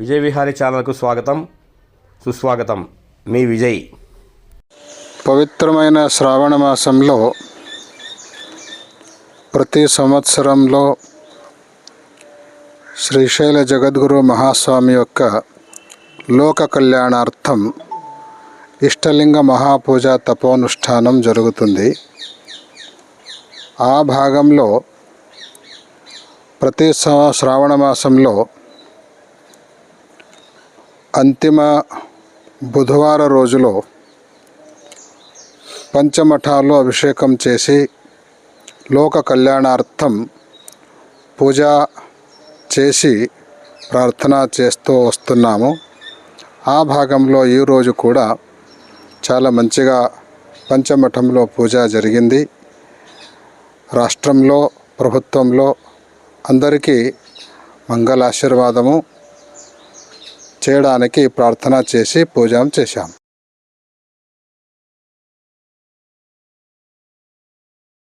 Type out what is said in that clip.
విజయ్ విహారీ ఛానల్కు స్వాగతం. సుస్వాగతం. మీ విజయ్. పవిత్రమైన శ్రావణ మాసంలో ప్రతి సంవత్సరంలో శ్రీశైల జగద్గురు మహాస్వామి యొక్క లోక కళ్యాణార్థం ఇష్టలింగ మహాపూజ తపోనుష్ఠానం జరుగుతుంది. ఆ భాగంలో ప్రతి శ్రావణ మాసంలో అంతిమ బుధవార రోజులో పంచమఠాల్లో అభిషేకం చేసి లోక కళ్యాణార్థం పూజ చేసి ప్రార్థన చేస్తూ వస్తున్నాము. ఆ భాగంలో ఈరోజు కూడా చాలా మంచిగా పంచమఠంలో పూజ జరిగింది. రాష్ట్రంలో ప్రభుత్వంలో అందరికీ మంగళాశీర్వాదము. చేయడానికి ప్రార్థన చేసి పూజ చేశాం.